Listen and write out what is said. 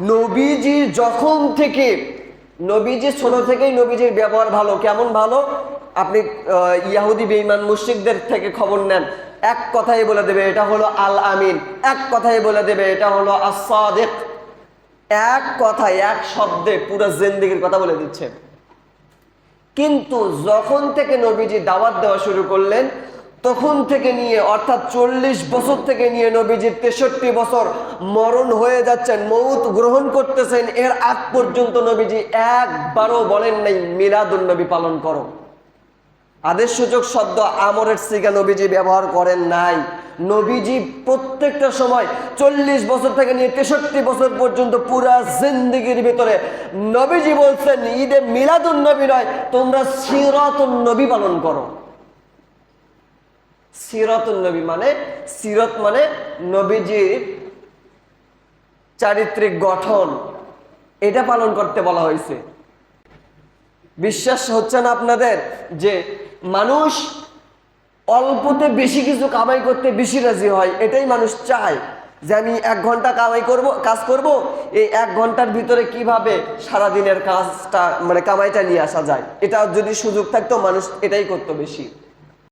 নবীজি যখন থেকে নবীজি ছোট থেকেই নবীজির ব্যবহার ভালো, কেমন ভালো? আপনি ইয়াহুদি বেঈমান মুশরিকদের থেকে খবর নেন। এক কথাই বলে দেবে, এটা হলো আল আমিন। এক কথাই বলে দেবে, এটা হলো আসাদেক এক কথায়, এক শব্দে পুরো জিন্দিগির কথা বলে দিচ্ছে। কিন্তু যখন থেকে নবীজি দাওয়াত দেওয়া শুরু করলেন তখন থেকে নিয়ে, অর্থাৎ চল্লিশ বছর থেকে নিয়ে নবীজির তেষট্টি বছর মরণ হয়ে যাচ্ছেন, মৌত গ্রহণ করতেছেন, এর আগ পর্যন্ত নবীজি একবারও বলেন নাই মিলাদুল নবী পালন করো। আদেশ সূচক শব্দ, আমরের সিগা নবীজি ব্যবহার করেন নাই। নবীজি প্রত্যেকটা সময় চল্লিশ বছর থেকে নিয়ে তেষট্টি বছর পর্যন্ত পুরা জিন্দিগির ভিতরে নবীজি বলছেন, ঈদে মিলাদুন নবী নয়, তোমরা সিরাতুন নবী পালন করো। সিরাতুন নবী মানে সিরত মানে নবীজির চারিত্রিক গঠন। এটা পালন করতে বলা হয়েছে। বিশ্বাস হচ্ছে না আপনাদের যে মানুষ অল্পতে বেশি কিছু কামাই করতে বেশি রাজি হয়, এটাই মানুষ চায় যে আমি এক ঘণ্টা কামাই করব, কাজ করব, এই এক ঘণ্টার ভিতরে কীভাবে সারাদিনের কাজটা মানে কামাইটা নিয়ে আসা যায়? এটা যদি সুযোগ থাকতো মানুষ এটাই করতো বেশি।